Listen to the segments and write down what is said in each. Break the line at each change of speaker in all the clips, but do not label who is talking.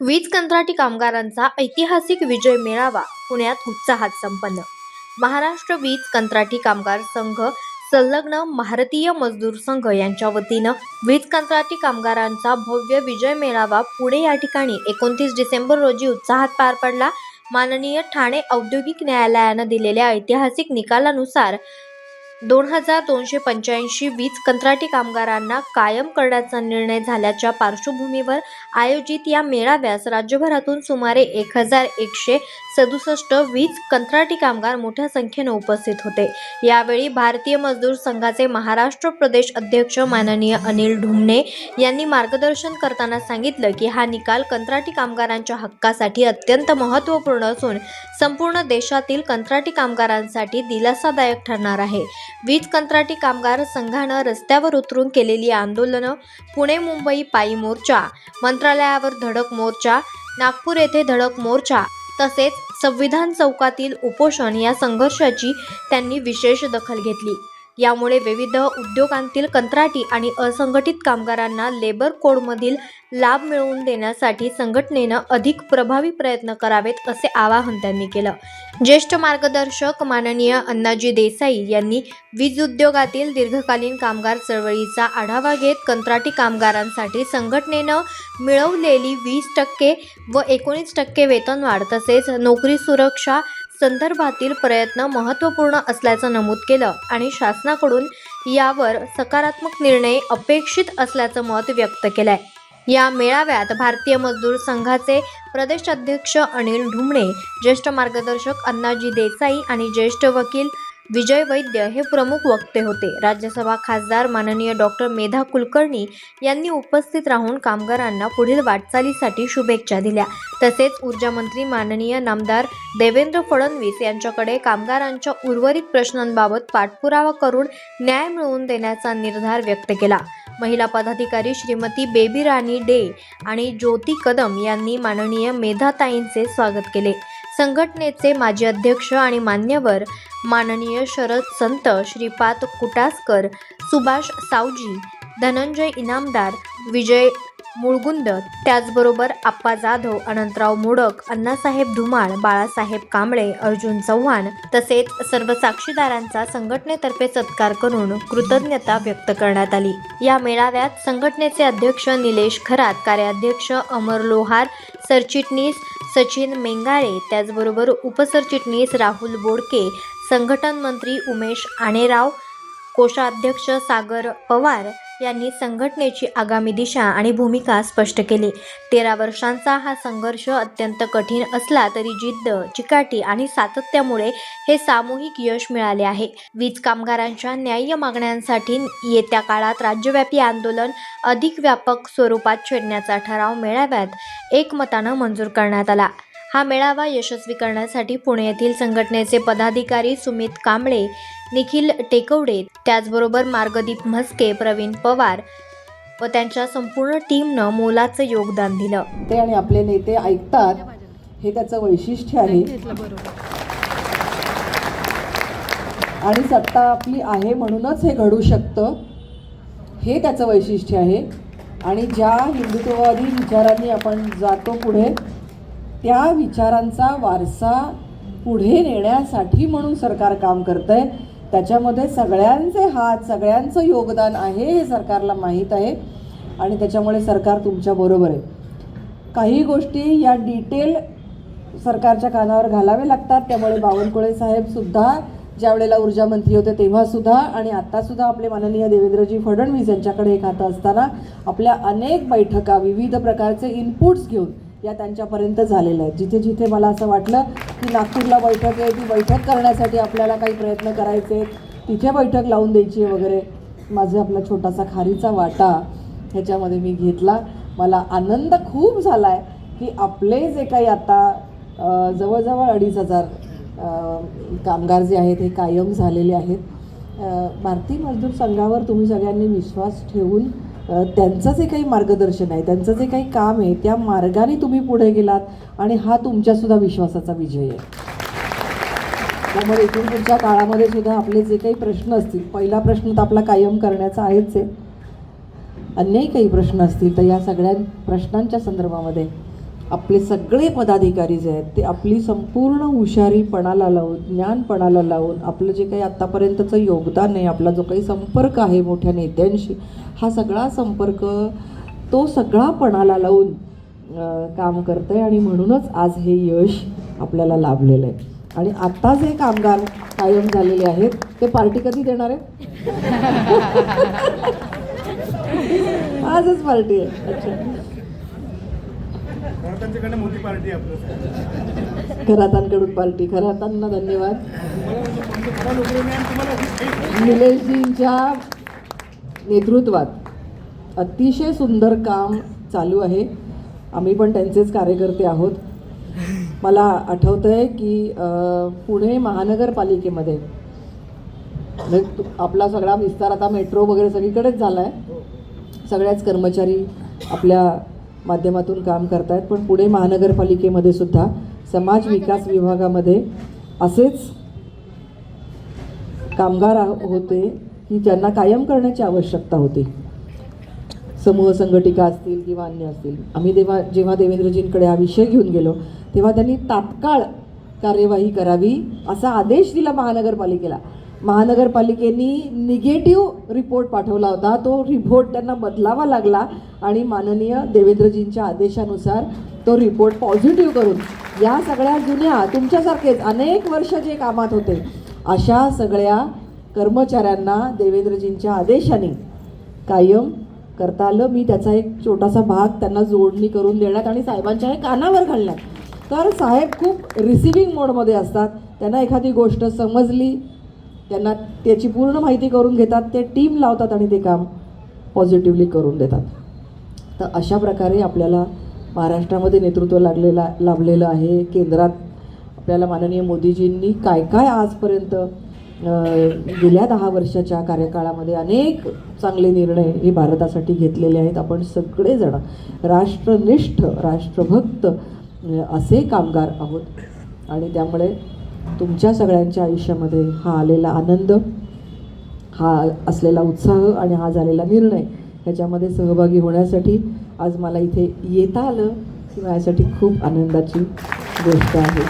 वीज कंत्राटी कामगारांचा ऐतिहासिक विजय मेळावा पुण्यात उत्साहात संपन्न. महाराष्ट्र वीज कंत्राटी कामगार संघ संलग्न भारतीय मजदूर संघ यांच्या वतीनं वीज कंत्राटी कामगारांचा भव्य विजय मेळावा पुणे या ठिकाणी एकोणतीस डिसेंबर रोजी उत्साहात पार पडला. माननीय ठाणे औद्योगिक न्यायालयानं दिलेल्या ऐतिहासिक निकालानुसार दोन हजार दोनशे पंच्याऐंशी वीज कंत्राटी कामगारांना कायम करण्याचा निर्णय झाल्याच्या पार्श्वभूमीवर आयोजित या मेळाव्यास राज्यभरातून सुमारे एक हजार एकशे सदुसष्ट वीज कंत्राटी कामगार मोठ्या संख्येनं उपस्थित होते. यावेळी भारतीय मजदूर संघाचे महाराष्ट्र प्रदेश अध्यक्ष माननीय अनिल ढुमणे यांनी मार्गदर्शन करताना सांगितलं की हा निकाल कंत्राटी कामगारांच्या हक्कासाठी अत्यंत महत्त्वपूर्ण असून संपूर्ण देशातील कंत्राटी कामगारांसाठी दिलासादायक ठरणार आहे. वीज कंत्राटी कामगार संघानं रस्त्यावर उतरून केलेली आंदोलनं पुणे मुंबई पायी मोर्चा मंत्रालयावर धडक मोर्चा नागपूर येथे धडक मोर्चा तसेच संविधान चौकातील उपोषण या संघर्षाची त्यांनी विशेष दखल घेतली. यामुळे विविध उद्योगांतील कंत्राटी आणि असंघटित कामगारांना लेबर कोडमधील लाभ मिळवून देण्यासाठी संघटनेनं अधिक प्रभावी प्रयत्न करावेत असे आवाहन त्यांनी केलं. ज्येष्ठ मार्गदर्शक माननीय अण्णाजी देसाई यांनी वीज उद्योगातील दीर्घकालीन कामगार चळवळीचा आढावा घेत कंत्राटी कामगारांसाठी संघटनेनं मिळवलेली वीस टक्के व एकोणीस टक्के वेतनवाढ तसेच नोकरी सुरक्षा संदर्भातील प्रयत्न महत्त्वपूर्ण असल्याचं नमूद केलं आणि शासनाकडून यावर सकारात्मक निर्णय अपेक्षित असल्याचं मत व्यक्त केलंय. या मेळाव्यात भारतीय मजदूर संघाचे प्रदेश अध्यक्ष अनिल ढुमणे ज्येष्ठ मार्गदर्शक अण्णाजी देसाई आणि ज्येष्ठ वकील विजय वैद्य हे प्रमुख वक्ते होते. राज्यसभा खासदार माननीय डॉक्टर मेधा कुलकर्णी यांनी उपस्थित राहून कामगारांना पुढील वाटचालीसाठी शुभेच्छा दिल्या. तसेच ऊर्जामंत्री माननीय नामदार देवेंद्र फडणवीस यांच्याकडे कामगारांच्या उर्वरित प्रश्नांबाबत पाठपुरावा करून न्याय मिळवून देण्याचा निर्धार व्यक्त केला. महिला पदाधिकारी श्रीमती बेबी राणी डे आणि ज्योती कदम यांनी माननीय मेधाताईंचे स्वागत केले. संघटनेचे माजी अध्यक्ष आणि मान्यवर माननीय शरद संत श्रीपाद कुटासकर सुभाष सावजी धनंजय इनामदार विजय मुळगुंद त्याचबरोबर आप्पा जाधव अनंतराव मोडक अण्णासाहेब धुमाळ बाळासाहेब कांबळे अर्जुन चव्हाण तसेच सर्व साक्षीदारांचा संघटनेतर्फे सत्कार करून कृतज्ञता व्यक्त करण्यात आली. या मेळाव्यात संघटनेचे अध्यक्ष निलेश खरात कार्याध्यक्ष अमर लोहार सरचिटणीस सचिन मेंगाळे त्याचबरोबर उपसरचिटणीस राहुल बोडके संघटन मंत्री उमेश आणेराव कोषाध्यक्ष सागर पवार यांनी संघटनेची आगामी दिशा आणि भूमिका स्पष्ट केली. तेरा वर्षांचा हा संघर्ष अत्यंत कठीण असला तरी जिद्द चिकाटी आणि सातत्यामुळे हे सामूहिक यश मिळाले आहे. वीज कामगारांच्या न्याय्य मागण्यांसाठी येत्या काळात राज्यव्यापी आंदोलन अधिक व्यापक स्वरूपात छेडण्याचा ठराव मेळाव्यात एकमतानं मंजूर करण्यात आला. हा मेळावा यशस्वी करण्यासाठी पुणे येथील संघटनेचे पदाधिकारी सुमित कांबळे निखिल टेकवडे त्याचबरोबर मार्गदीप म्हस्के प्रवीण पवार व त्यांच्या संपूर्ण टीमनं मोलाचं योगदान दिलं.
ते आणि आपले नेते ऐकतात. हे त्याचं वैशिष्ट्य आहे. आणि सत्ता आपली आहे म्हणूनच हे घडू शकतं. हे त्याचं वैशिष्ट्य आहे. आणि ज्या हिंदुत्ववादी विचारांनी आपण जातो पुढे त्या विचारांचा वारसा पुढे नेण्यासाठी म्हणून सरकार काम करतं आहे त्याच्यामध्ये सगळ्यांचे हात सगळ्यांचं योगदान आहे हे सरकारला माहीत आहे आणि त्याच्यामुळे सरकार तुमच्याबरोबर आहे. काही गोष्टी या डिटेल सरकारच्या कानावर घालावे लागतात. त्यामुळे बावनकुळे साहेबसुद्धा ज्या वेळेला ऊर्जा मंत्री होते तेव्हासुद्धा आणि आत्तासुद्धा आपले माननीय देवेंद्रजी फडणवीस यांच्याकडे हे हात असताना आपल्या अनेक बैठका विविध प्रकारचे इनपुट्स घेऊन या त्यांच्यापर्यंत झालेल्या आहेत जिथे जिथे मला असं वाटलं की नागपूरला बैठक आहे ती बैठक करण्यासाठी आपल्याला काही प्रयत्न करायचे आहेत, तिथे बैठक लावून द्यायची आहे वगैरे. माझा आपला छोटासा खारीचा वाटा ह्याच्यामध्ये मी घेतला. मला आनंद खूप झाला आहे की आपले जे काही आता जवळजवळ अडीच हजार कामगार जे आहेत हे कायम झालेले आहेत. भारतीय मजदूर संघावर तुम्ही सगळ्यांनी विश्वास ठेवून त्यांचं जे काही मार्गदर्शन आहे त्यांचं जे काही काम आहे त्या मार्गाने तुम्ही पुढे गेलात आणि हा तुमच्यासुद्धा विश्वासाचा विजय आहे. त्यामुळे इथून पुढच्या काळामध्ये सुद्धा आपले जे काही प्रश्न असतील पहिला प्रश्न तर आपला कायम करण्याचा आहेच आहे. अन्यही काही प्रश्न असतील तर या सगळ्या प्रश्नांच्या संदर्भामध्ये आपले सगळे पदाधिकारी जे आहेत ते आपली संपूर्ण हुशारीपणाला लावून ज्ञानपणाला लावून आपलं जे काही आत्तापर्यंतचं योगदान आहे आपला जो काही संपर्क आहे मोठ्या नेत्यांशी हा सगळा संपर्क तो सगळा पणाला लावून काम करतं आहे आणि म्हणूनच आज हे यश आपल्याला लाभलेलं आहे. आणि आत्ता जे कामगार कायम झालेले आहेत ते पार्टी कधी देणार आहे आजच पार्टी आहे. अच्छा.
त्यांच्याकडे मोठी पार्टी आपलं
खरातांकडून पार्टी. खरातांना धन्यवाद. निलेशजींच्या नेतृत्वात अतिशय सुंदर काम चालू आहे. आम्ही पण त्यांचेच कार्यकर्ते आहोत. मला आठवतं आहे की पुणे महानगरपालिकेमध्ये म्हणजे आपला सगळा विस्तार आता मेट्रो वगैरे सगळीकडेच झाला आहे सगळ्याच कर्मचारी आपल्या माध्यमातून काम करतायत पण पुणे महानगरपालिकेमध्ये सुद्धा समाज विकास विभागामध्ये असेच कामगार होते की ज्यांना कायम करण्याची आवश्यकता होती. समूह संघटिका असतील किंवा अन्य असतील. आम्ही तेव्हा जेव्हा देवेंद्रजींकडे हा विषय घेऊन गेलो तेव्हा त्यांनी तात्काळ कार्यवाही करावी असा आदेश दिला महानगरपालिकेला. महानगरपालिकेनी निगेटिव्ह रिपोर्ट पाठवला होता. तो रिपोर्ट त्यांना बदलावा लागला आणि माननीय देवेंद्रजींच्या आदेशानुसार तो रिपोर्ट पॉझिटिव्ह करून या सगळ्या जुन्या तुमच्यासारखेच अनेक वर्ष जे कामात होते अशा सगळ्या कर्मचाऱ्यांना देवेंद्रजींच्या आदेशाने कायम करता आलं. मी त्याचा एक छोटासा भाग त्यांना जोडणी करून देण्यात आणि साहेबांच्या हे कानावर घालण्यात. तर साहेब खूप रिसिव्हिंग मोडमध्ये असतात. त्यांना एखादी गोष्ट समजली त्यांना त्याची पूर्ण माहिती करून घेतात ते टीम लावतात आणि ते काम पॉझिटिव्हली करून देतात. तर अशा प्रकारे आपल्याला महाराष्ट्रामध्ये नेतृत्व लागलेला लाभलेलं आहे. केंद्रात आपल्याला माननीय मोदीजींनी काय काय आजपर्यंत गेल्या दहा वर्षाच्या कार्यकाळामध्ये अनेक चांगले निर्णय हे भारतासाठी घेतलेले आहेत. आपण सगळेजण राष्ट्रनिष्ठ राष्ट्रभक्त असे कामगार आहोत. आणि त्यामुळे तुमच्या सगळ्यांच्या आयुष्यामध्ये हा आलेला आनंद हा असलेला उत्साह आणि हा झालेला निर्णय ह्याच्यामध्ये सहभागी होण्यासाठी आज मला इथे येता आलं ही माझ्यासाठी खूप आनंदाची गोष्ट आहे.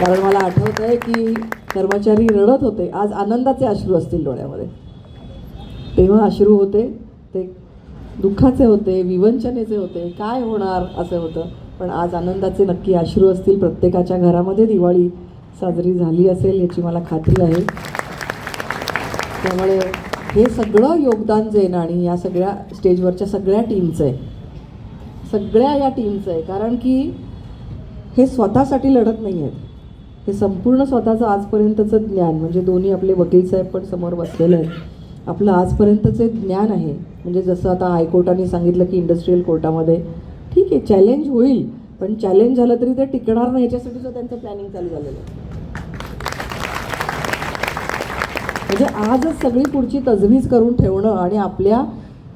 कारण मला आठवत आहे की कर्मचारी रडत होते. आज आनंदाचे अश्रू असतील डोळ्यामध्ये. तेव्हा अश्रू होते ते दुःखाचे होते विवंचनेचे होते काय होणार असं होतं. पण आज आनंदाचे नक्की अश्रू असतील प्रत्येकाच्या घरामध्ये दिवाळी साजरी झाली असेल याची मला खात्री आहे. त्यामुळे हे सगळं योगदान जे आहे ना आणि या सगळ्या स्टेजवरच्या सगळ्या टीमचं आहे. सगळ्या या टीमचं आहे. कारण की हे स्वतःसाठी लढत नाही आहेत. हे संपूर्ण स्वतःचं आजपर्यंतचं ज्ञान म्हणजे दोन्ही आपले वकील साहेब पण समोर बसलेले आहेत. आपलं आजपर्यंतचे ज्ञान आहे. म्हणजे जसं आता हायकोर्टाने सांगितलं की इंडस्ट्रीयल कोर्टामध्ये ठीक आहे चॅलेंज होईल. पण चॅलेंज झालं तरी ते टिकणार नाही. ह्याच्यासाठीचं त्यांचं प्लॅनिंग चालू झालेलं आहे. म्हणजे आजच सगळी पुढची तजवीज करून ठेवणं आणि आपल्या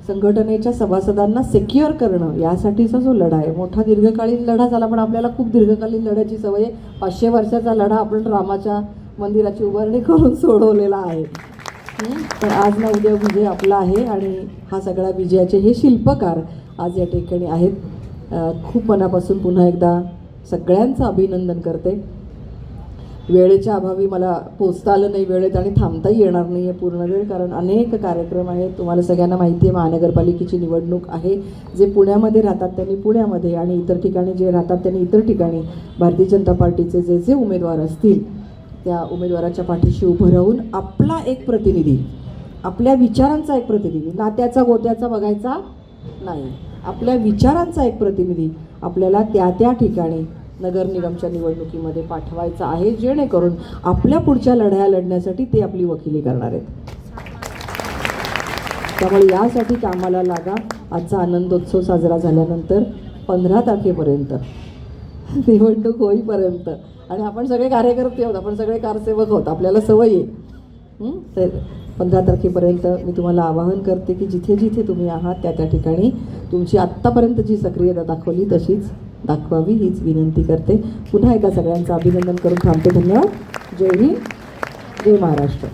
संघटनेच्या सभासदांना सेक्युअर करणं यासाठीचा जो लढा आहे. मोठा दीर्घकालीन लढा झाला पण आपल्याला खूप दीर्घकालीन लढ्याची सवय आहे. पाचशे वर्षाचा लढा आपण रामाच्या मंदिराची उभारणी करून सोडवलेला आहे. तर पण आज ना उद्या विजय आपला आहे आणि हा सगळ्या विजयाचे हे शिल्पकार आज या ठिकाणी आहेत. खूप मनापासून पुन्हा एकदा सगळ्यांचं अभिनंदन करते. वेळेच्या अभावी मला पोचता आलं नाही वेळेत आणि थांबताही येणार नाही आहे पूर्ण वेळ कारण अनेक कार्यक्रम आहेत. तुम्हाला सगळ्यांना माहिती आहे महानगरपालिकेची निवडणूक आहे जे पुण्यामध्ये राहतात त्यांनी पुण्यामध्ये आणि इतर ठिकाणी जे राहतात त्यांनी इतर ठिकाणी भारतीय जनता पार्टीचे जे जे उमेदवार असतील त्या उमेदवाराच्या पाठीशी उभं राहून आपला एक प्रतिनिधी आपल्या विचारांचा एक प्रतिनिधी नात्याचा गोत्याचा बघायचा नाही. आपल्या विचारांचा एक प्रतिनिधी आपल्याला त्या त्या ठिकाणी नगर निगमच्या निवडणुकीमध्ये पाठवायचा आहे जेणेकरून आपल्या पुढच्या लढ्या लढण्यासाठी ते आपली वकिली करणार आहेत. त्यामुळे यासाठी कामाला लागा. आजचा आनंदोत्सव साजरा झाल्यानंतर पंधरा तारखेपर्यंत निवडणूक होईपर्यंत. आणि आपण सगळे कार्यकर्ते आहोत आपण सगळे कारसेवक आहोत आपल्याला सवय आहे. तर पंधरा तारखेपर्यंत मी तुम्हाला आवाहन करते की जिथे जिथे तुम्ही आहात त्या त्या ठिकाणी तुमची आत्तापर्यंत जी सक्रियता दाखवली तशीच दाखवावी हीच विनंती करते. पुन्हा एका सगळ्यांचं अभिनंदन करून थांबते. धन्यवाद. जय हिंद. जय महाराष्ट्र.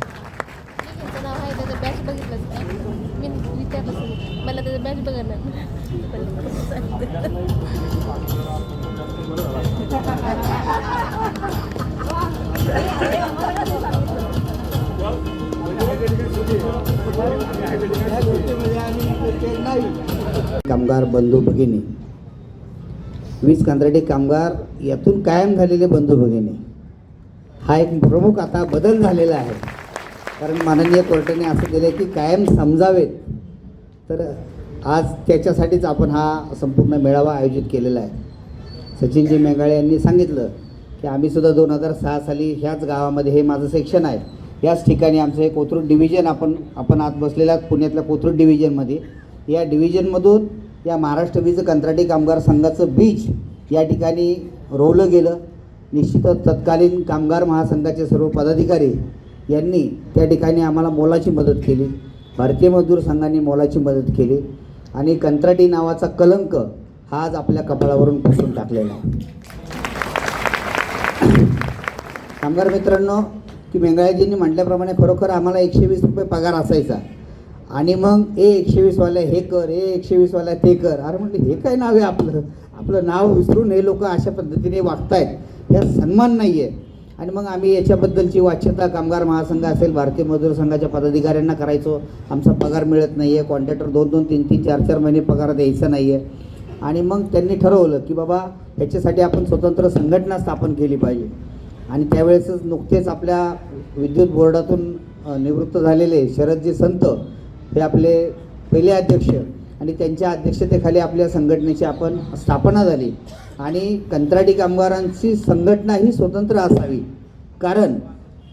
मला
कामगार बंधू भगिनी वीज कंत्राटी कामगार यातून कायम झालेले बंधू भगिनी. हा एक प्रमुख आता बदल झालेला आहे. कारण माननीय कोर्टाने असं केलं की कायम समजावेत. तर आज त्याच्यासाठीच आपण हा संपूर्ण मेळावा आयोजित केलेला आहे. सचिनजी मेघाळे यांनी सांगितलं की आम्हीसुद्धा दोन हजार सहा साली ह्याच गावामध्ये हे माझं सेक्शन आहे. याच ठिकाणी आमचं हे कोथरूड डिव्हिजन आपण आपण आत बसलेल्या पुण्यातल्या कोथरूड डिव्हिजनमध्ये. या डिव्हिजनमधून या महाराष्ट्र वीज कंत्राटी कामगार संघाचं बीज या ठिकाणी रोवलं गेलं. निश्चितच तत्कालीन कामगार महासंघाचे सर्व पदाधिकारी यांनी त्या ठिकाणी आम्हाला मोलाची मदत केली. भारतीय मजदूर संघाने मोलाची मदत केली आणि कंत्राटी नावाचा कलंक हा आज आपल्या कपाळावरून पुसून टाकलेला आहे. कामगार मित्रांनो की मेंगाळ्याजींनी म्हटल्याप्रमाणे खरोखर आम्हाला एकशे वीस रुपये पगार असायचा. आणि मग ए एकशे वीसवाल्या हे कर ए एकशे वीसवाल्या ते कर. अरे म्हणजे हे काय नाव आहे आपलं? आपलं नाव विसरून हे लोक अशा पद्धतीने वागतायत. या सन्मान नाही आहे आणि मग आम्ही याच्याबद्दलची वाच्यता कामगार महासंघ असेल भारतीय मजदूर संघाच्या पदाधिकाऱ्यांना करायचो. आमचा पगार मिळत नाही आहे कॉन्ट्रॅक्टर दोन दोन तीन तीन चार चार महिने पगार द्यायचा नाही आहे आणि मग त्यांनी ठरवलं की बाबा ह्याच्यासाठी आपण स्वतंत्र संघटना स्थापन केली पाहिजे. आणि त्यावेळेसच नुकतेच आपल्या विद्युत बोर्डातून निवृत्त झालेले शरदजी संत हे आपले पहिले अध्यक्ष आणि त्यांच्या अध्यक्षतेखाली आपल्या संघटनेची आपण स्थापना झाली. आणि कंत्राटी कामगारांची संघटना ही स्वतंत्र असावी. कारण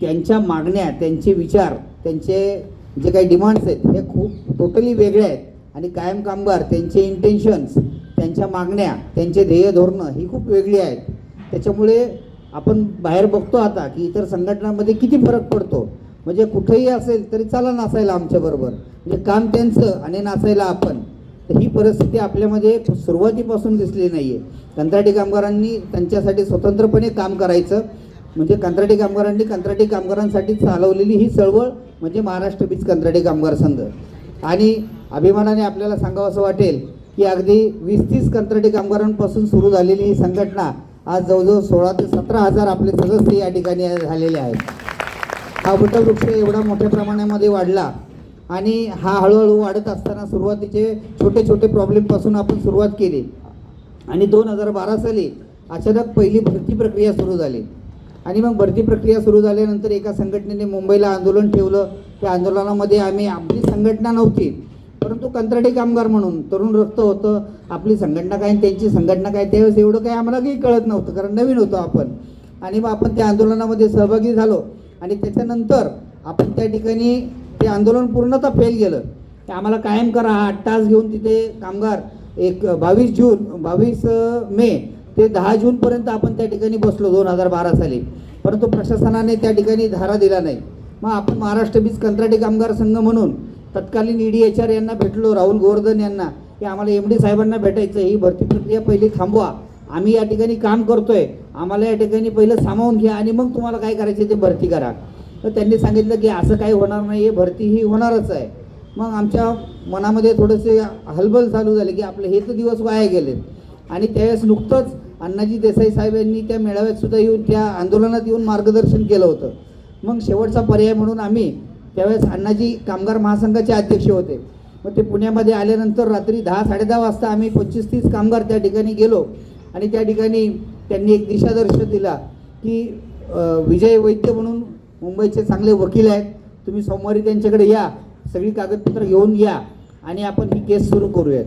त्यांच्या मागण्या त्यांचे विचार त्यांचे जे काही डिमांड्स आहेत हे खूप टोटली वेगळे आहेत. आणि कायम कामगार त्यांचे इंटेन्शन्स त्यांच्या मागण्या त्यांचे ध्येय धोरणं ही खूप वेगळी आहेत. त्याच्यामुळे आपण बाहेर बघतो आता की इतर संघटनांमध्ये किती फरक पडतो. म्हणजे कुठेही असेल तरी चला असायला आमच्याबरोबर म्हणजे काम त्यांचं आणि नाचायला आपण. तर ही परिस्थिती आपल्यामध्ये सुरुवातीपासून दिसली नाही आहे कंत्राटी कामगारांनी त्यांच्यासाठी स्वतंत्रपणे काम करायचं. म्हणजे कंत्राटी कामगारांनी कंत्राटी कामगारांसाठी चालवलेली ही चळवळ म्हणजे महाराष्ट्र बीज कंत्राटी कामगार संघ. आणि अभिमानाने आपल्याला सांगावं असं वाटेल की अगदी वीस तीस कंत्राटी कामगारांपासून सुरू झालेली ही संघटना आज जवळजवळ सोळा ते सतरा हजार आपले सदस्य या ठिकाणी झालेले आहेत. हा वटवृक्ष एवढा मोठ्या प्रमाणामध्ये वाढला आणि हा हळूहळू वाढत असताना सुरुवातीचे छोटे छोटे प्रॉब्लेमपासून आपण सुरुवात केली. आणि दोन हजार बारा साली अचानक पहिली भरती प्रक्रिया सुरू झाली. आणि मग भरती प्रक्रिया सुरू झाल्यानंतर एका संघटनेने मुंबईला आंदोलन ठेवलं. त्या आंदोलनामध्ये आम्ही आपली संघटना नव्हती परंतु कंत्राटी कामगार म्हणून तरुण रक्त होतं. आपली संघटना काय आणि त्यांची संघटना काय त्यावेळेस एवढं काही आम्हाला काही कळत नव्हतं कारण नवीन होतो आपण. आणि मग आपण त्या आंदोलनामध्ये सहभागी झालो. आणि त्याच्यानंतर आपण त्या ठिकाणी ते आंदोलन पूर्णतः फेल गेलं. ते आम्हाला कायम करा हा आठ तास घेऊन तिथे कामगार एक बावीस जून बावीस मे ते दहा जूनपर्यंत आपण त्या ठिकाणी बसलो दोन हजार बारा साली. परंतु प्रशासनाने त्या ठिकाणी धारा दिला नाही. मग आपण महाराष्ट्र बीज कंत्राटी कामगार संघ म्हणून तत्कालीन ईडी एच आर यांना भेटलो राहुल गोवर्धन यांना. की आम्हाला एम डी साहेबांना भेटायचं ही भरती प्रक्रिया पहिली थांबवा. आम्ही या ठिकाणी काम करतोय. आम्हाला या ठिकाणी पहिलं सामावून घ्या आणि मग तुम्हाला काय करायचे ते भरती करा. तर त्यांनी सांगितलं की असं काही होणार नाही आहे भरती ही होणारच आहे. मग आमच्या मनामध्ये थोडेसे हलबल चालू झाले की आपले हे तर दिवस वाया गेलेत. आणि त्यावेळेस नुकतंच अण्णाजी देसाई साहेब यांनी त्या मेळाव्यात सुद्धा येऊन त्या आंदोलनात येऊन मार्गदर्शन केलं होतं. मग शेवटचा पर्याय म्हणून आम्ही त्यावेळेस अण्णाजी कामगार महासंघाचे अध्यक्ष होते. मग ते पुण्यामध्ये आल्यानंतर रात्री दहा साडेदहा वाजता आम्ही पंचवीस तीस कामगार त्या ठिकाणी गेलो. आणि त्या ठिकाणी त्यांनी एक दिशादर्श दिला की विजय वैद्य म्हणून मुंबईचे चांगले वकील आहेत. तुम्ही सोमवारी त्यांच्याकडे या. सगळी कागदपत्र घेऊन या आणि आपण ही केस सुरू करूयात.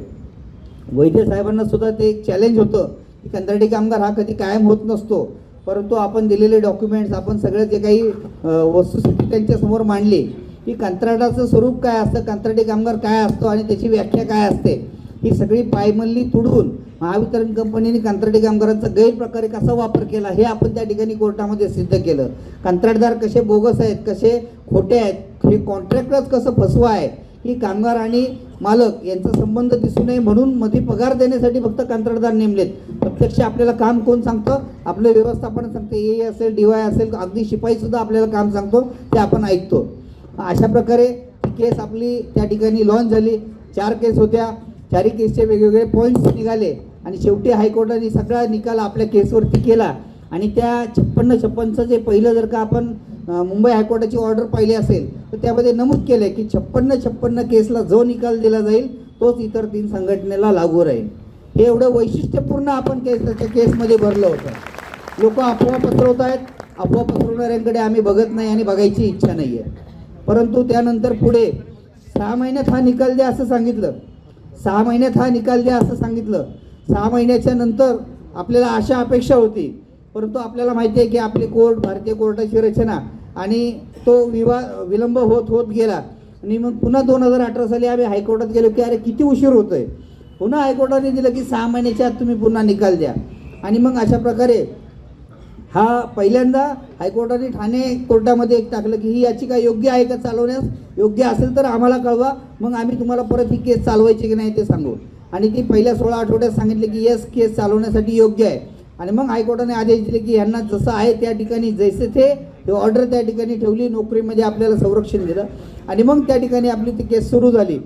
वैद्य साहेबांना सुद्धा ते एक चॅलेंज होतं की कंत्राटी कामगार हा कधी कायम होत नसतो. परंतु आपण दिलेले डॉक्युमेंट्स आपण सगळं जे काही वस्तुस्थिती त्यांच्यासमोर मांडली की कंत्राटाचं स्वरूप काय असतं? कंत्राटी कामगार काय असतो? आणि त्याची व्याख्या काय असते? ही सगळी पायमल्ली तुडवून महावितरण कंपनीने कंत्राटी कामगारांचा गैरप्रकारे कसा वापर केला हे आपण त्या ठिकाणी कोर्टामध्ये सिद्ध केलं. कंत्राटदार कसे बोगस आहेत कसे खोटे आहेत हे कॉन्ट्रॅक्टरच कसं फसवा आहे की कामगार आणि मालक यांचा संबंध दिसू नये म्हणून मध्ये पगार देण्यासाठी फक्त कंत्राटदार नेमलेत. प्रत्यक्ष आपल्याला काम कोण सांगतं? आपलं व्यवस्थापन सांगते. ए असेल डी वाय असेल अगदी शिपाईसुद्धा आपल्याला काम सांगतो ते आपण ऐकतो. अशा प्रकारे केस आपली त्या ठिकाणी लॉन्च झाली. चार केस होत्या. चारही केसचे वेगवेगळे पॉईंट्स निघाले आणि शेवटी हायकोर्टाने सगळा निकाल आपल्या केसवरती केला. आणि त्या छप्पन्न छप्पनचं जे पहिलं जर का आपण मुंबई हायकोर्टाची ऑर्डर पाहिली असेल तर त्यामध्ये नमूद केलं आहे की छप्पन्न छप्पन्न केसला जो निकाल दिला जाईल तोच इतर तीन संघटनेला लागू राहील. हे एवढं वैशिष्ट्यपूर्ण आपण केस त्याच्या केसमध्ये भरलं होतं. लोक अफवा पसरवत आहेत. अफवा पसरवणाऱ्यांकडे आम्ही बघत नाही आणि बघायची इच्छा नाही आहे परंतु त्यानंतर पुढे सहा महिन्यात हा निकाल द्या असं सांगितलं. सहा महिन्यात हा निकाल द्या असं सांगितलं. सहा महिन्याच्या नंतर आपल्याला अशा अपेक्षा होती. परंतु आपल्याला माहिती आहे की आपली कोर्ट भारतीय कोर्टाची रचना आणि तो विवा विलंब होत होत गेला. आणि मग पुन्हा दोन हजार अठरा साली आम्ही हायकोर्टात गेलो की अरे किती उशीर होतोय. पुन्हा हायकोर्टाने दिलं की सहा महिन्याच्या आत तुम्ही पुन्हा निकाल द्या. आणि मग अशा प्रकारे हा पहिल्यांदा हायकोर्टाने ठाणे कोर्टामध्ये एक टाकलं की ही याचिका योग्य आहे का चालवण्यास? योग्य असेल तर आम्हाला कळवा. मग आम्ही तुम्हाला परत ही केस चालवायची की नाही ते सांगू. आणि ती पहिल्या सोळा आठवड्यात सांगितले की येस केस चालवण्यासाठी योग्य आहे. आणि मग हायकोर्टाने आदेश दिले की यांना जसं आहे त्या ठिकाणी जैसे ते हे ऑर्डर त्या ठिकाणी ठेवली नोकरीमध्ये आपल्याला संरक्षण दिलं. आणि मग त्या ठिकाणी आपली ती केस सुरू झाली.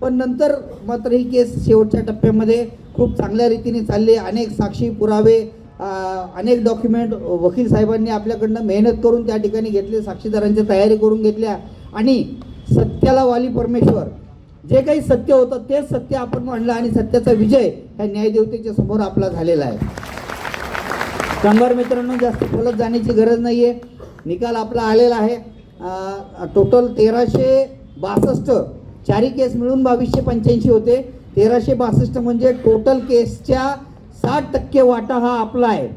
पण नंतर मात्र ही केस शेवटच्या टप्प्यामध्ये खूप चांगल्या रीतीने चालली. अनेक साक्षी पुरावे अनेक डॉक्युमेंट वकील साहेबांनी आपल्याकडनं मेहनत करून त्या ठिकाणी घेतले साक्षीदारांची तयारी करून घेतल्या. आणि सत्याला वाली परमेश्वर जे काही सत्य होतं तेच सत्य आपण म्हणलं आणि सत्याचा विजय ह्या न्यायदेवतेच्या समोर आपला झालेला आहे. कामगार मित्रांनो जास्त खोलत जाण्याची गरज नाही आहे निकाल आपला आलेला आहे. टोटल तेराशे बासष्ट चारी केस मिळून बावीसशे पंच्याऐंशी होते. तेराशे बासष्ट म्हणजे टोटल केसच्या साठ टक्के वाटा हा आपला आहे.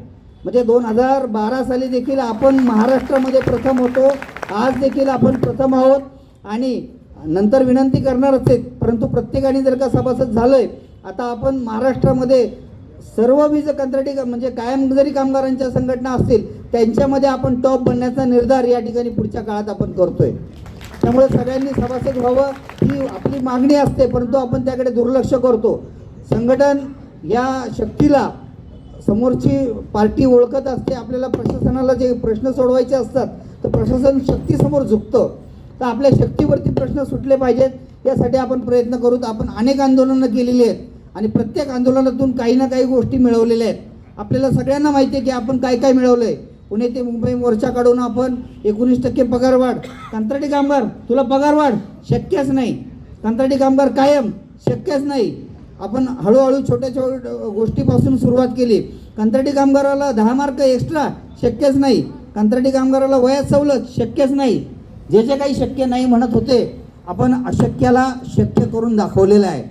म्हणजे दोन हजार बारा साली देखील आपण महाराष्ट्रामध्ये प्रथम होतो. आज देखील आपण प्रथम आहोत. आणि नंतर विनंती करणारच आहेत. परंतु प्रत्येकाने जर का सभासद झालोय आता आपण महाराष्ट्रामध्ये सर्व वीज कंत्राटी म्हणजे कायम जरी कामगारांच्या संघटना असतील त्यांच्यामध्ये आपण टॉप बनण्याचा निर्धार या ठिकाणी पुढच्या काळात आपण करतोय. त्यामुळे सगळ्यांनी सभासद व्हावं ही आपली मागणी असते परंतु आपण त्याकडे दुर्लक्ष करतो. संघटन या शक्तीला समोरची पार्टी ओळखत असते आपल्याला प्रशासनाला जे प्रश्न सोडवायचे असतात तर प्रशासन शक्तीसमोर झुकतं. तर आपल्या शक्तीवरती प्रश्न सुटले पाहिजेत यासाठी आपण प्रयत्न करू आपण अनेक आंदोलनं केलेली आहेत आणि प्रत्येक आंदोलनातून काही ना काही गोष्टी मिळवलेल्या आहेत. आपल्याला सगळ्यांना माहिती आहे की आपण काय काय मिळवलं आहे पुणे ते मुंबई मोर्चा काढून आपण एकोणीस टक्के पगार वाढ. कंत्राटी कामगार तुला पगार वाढ. शक्यच नाही. कंत्राटी कामगार कायम. शक्यच नाही. आपण हळूहळू छोट्या छोट्या गोष्टीपासून सुरुवात केली. कंत्राटी कामगाराला दहा मार्क एक्स्ट्रा शक्यच नाही. कंत्राटी कामगाराला वयात सवलत शक्यच नाही. जे जे काही शक्य नाही म्हणत होते आपण अशक्याला शक्य करून दाखवलेलं आहे.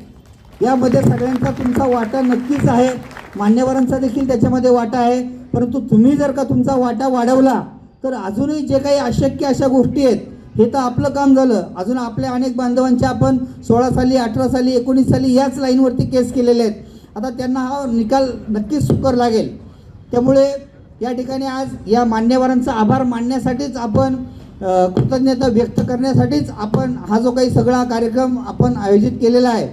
यामध्ये सगळ्यांचा तुमचा वाटा नक्कीच आहे. मान्यवरांचा देखील त्याच्यामध्ये वाटा आहे. परंतु तुम्ही जर का तुमचा वाटा वाढवला तर अजूनही जे काही अशक्य अशा गोष्टी आहेत हे तर आपलं काम झालं. अजून आपल्या अनेक बांधवांच्या आपण सोळा साली अठरा साली एकोणीस साली याच लाईनवरती केस केलेले आहेत. आता त्यांना हा निकाल नक्कीच सुकर लागेल. त्यामुळे या ठिकाणी आज या मान्यवरांचा आभार मानण्यासाठीच आपण कृतज्ञता व्यक्त करण्यासाठीच आपण हा जो काही सगळा कार्यक्रम आपण आयोजित केलेला आहे.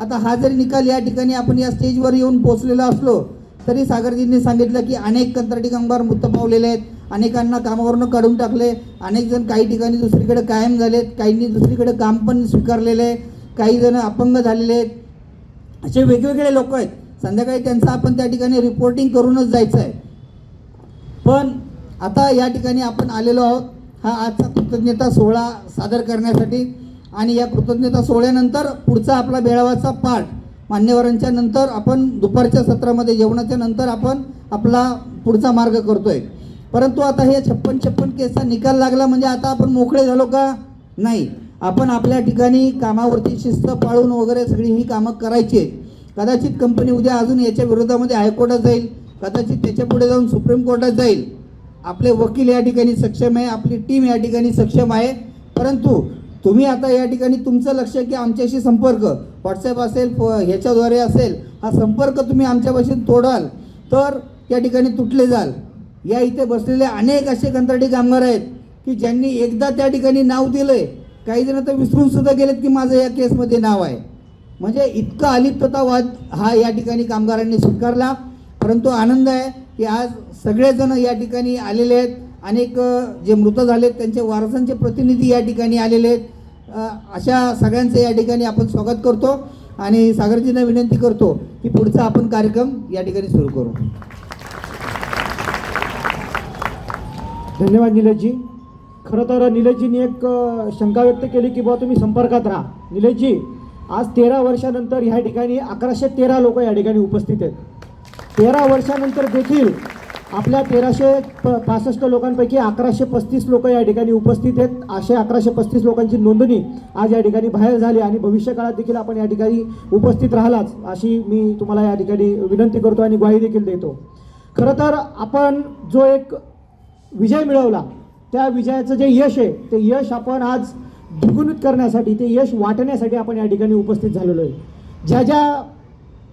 आता हा जरी निकाल या ठिकाणी आपण या स्टेजवर येऊन पोहोचलेलो असलो तरी सागरजींनी सांगितलं की अनेक कंत्राटी कामगार मृत पावलेले आहेत. अनेकांना कामावरनं काढून टाकले. अनेक जण काही ठिकाणी दुसरीकडे कायम झालेत. काहींनी दुसरीकडे काम पण स्वीकारलेलं आहे काही जण अपंग झालेले आहेत. असे वेगवेगळे लोक आहेत. संध्याकाळी त्यांचं आपण त्या ठिकाणी रिपोर्टिंग करूनच जायचं आहे. पण आता या ठिकाणी आपण आलेलो आहोत. हा आजचा कृतज्ञता सोहळा सादर करण्यासाठी. आणि या कृतज्ञता सोहळ्यानंतर पुढचा आपला बेळावाचा पाठ मान्यवरांच्या नंतर आपण दुपारच्या सत्रामध्ये जेवणाच्या नंतर आपण आपला पुढचा मार्ग करतो आहे परंतु आता हे छप्पन छप्पन केसचा निकाल लागला म्हणजे आता आपण मोकळे झालो का? नाही. आपण आपल्या ठिकाणी कामावरती शिस्त पाळून वगैरे सगळी ही कामं करायची आहेत. कदाचित कंपनी उद्या अजून याच्या विरोधामध्ये हायकोर्टात जाईल. कदाचित त्याच्या पुढे जाऊन सुप्रीम कोर्टात जाईल. आपले वकील या ठिकाणी सक्षम आहे आपली टीम या ठिकाणी सक्षम आहे. परंतु तुम्ही आता या ठिकाणी तुमचं लक्ष की आमच्याशी संपर्क. व्हॉट्सॲप असेल फ- ह्याच्याद्वारे असेल. हा संपर्क तुम्ही आमच्यापासून तोडाल. तर या ठिकाणी तुटले जाल. या इथे बसलेले अनेक असे कंत्राटी कामगार आहेत की ज्यांनी एकदा त्या ठिकाणी नाव दिलंय. काही जण तर विसरून सुद्धा गेलेत की माझं या केसमध्ये नाव आहे. म्हणजे इतका अलिप्ततावाद हा या ठिकाणी कामगारांनी स्वीकारला. परंतु आनंद आहे की आज सगळेजण या ठिकाणी आलेले आहेत. अनेक जे मृत झालेत त्यांचे वारसांचे प्रतिनिधी या ठिकाणी आलेले आहेत. अशा सगळ्यांचं या ठिकाणी आपण स्वागत करतो आणि सागरजींना विनंती करतो की पुढचा आपण कार्यक्रम या ठिकाणी सुरू करू.
धन्यवाद निलेशजी. खरं तर निलेशजींनी एक शंका व्यक्त केली की बुवा तुम्ही संपर्कात राहा. निलेशजी आज तेरा वर्षानंतर ह्या ठिकाणी अकराशे तेरा लोक या ठिकाणी उपस्थित आहेत. तेरा वर्षानंतर देखील आपल्या तेराशे प पासष्ट लोकांपैकी अकराशे पस्तीस लोक या ठिकाणी उपस्थित आहेत. असे अकराशे पस्तीस लोकांची नोंदणी आज या ठिकाणी बाहेर झाली आणि भविष्यकाळात देखील आपण या ठिकाणी उपस्थित राहिलाच अशी मी तुम्हाला या ठिकाणी विनंती करतो आणि ग्वाही देखील देतो. खरं तर आपण जो एक विजय मिळवला. त्या विजयाचं जे यश आहे ते यश आपण आज द्विगुणित करण्यासाठी ते यश वाटण्यासाठी आपण या ठिकाणी उपस्थित झालेलो आहे. ज्या ज्या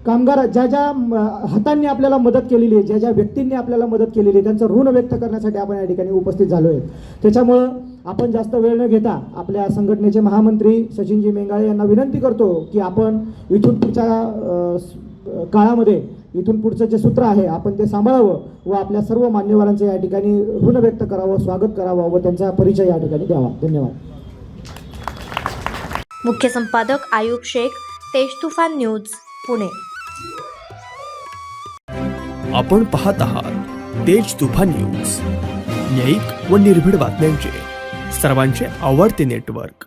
कामगार ज्या ज्या म, हातांनी आपल्याला मदत केलेली आहे ज्या ज्या व्यक्तींनी आपल्याला मदत केलेली आहे त्यांचं ऋण व्यक्त करण्यासाठी आपण या ठिकाणी उपस्थित झालो आहे. त्याच्यामुळं आपण जास्त वेळ न घेता आपल्या संघटनेचे महामंत्री सचिनजी मेंगाळे यांना विनंती करतो की आपण इथून पुढच्या काळामध्ये इथून पुढचं जे सूत्र आहे आपण ते सांभाळावं व आपल्या सर्व मान्यवरांचं या ठिकाणी ऋण व्यक्त करावं स्वागत करावं व त्यांचा परिचय या ठिकाणी द्यावा. धन्यवाद.
मुख्य संपादक आयुब शेख तेज तुफान न्यूज पुणे.
आपण पाहत आहात तेज तुफान न्यूज. न्यायिक व निर्भीड बातम्यांचे. सर्वांचे आवडते नेटवर्क.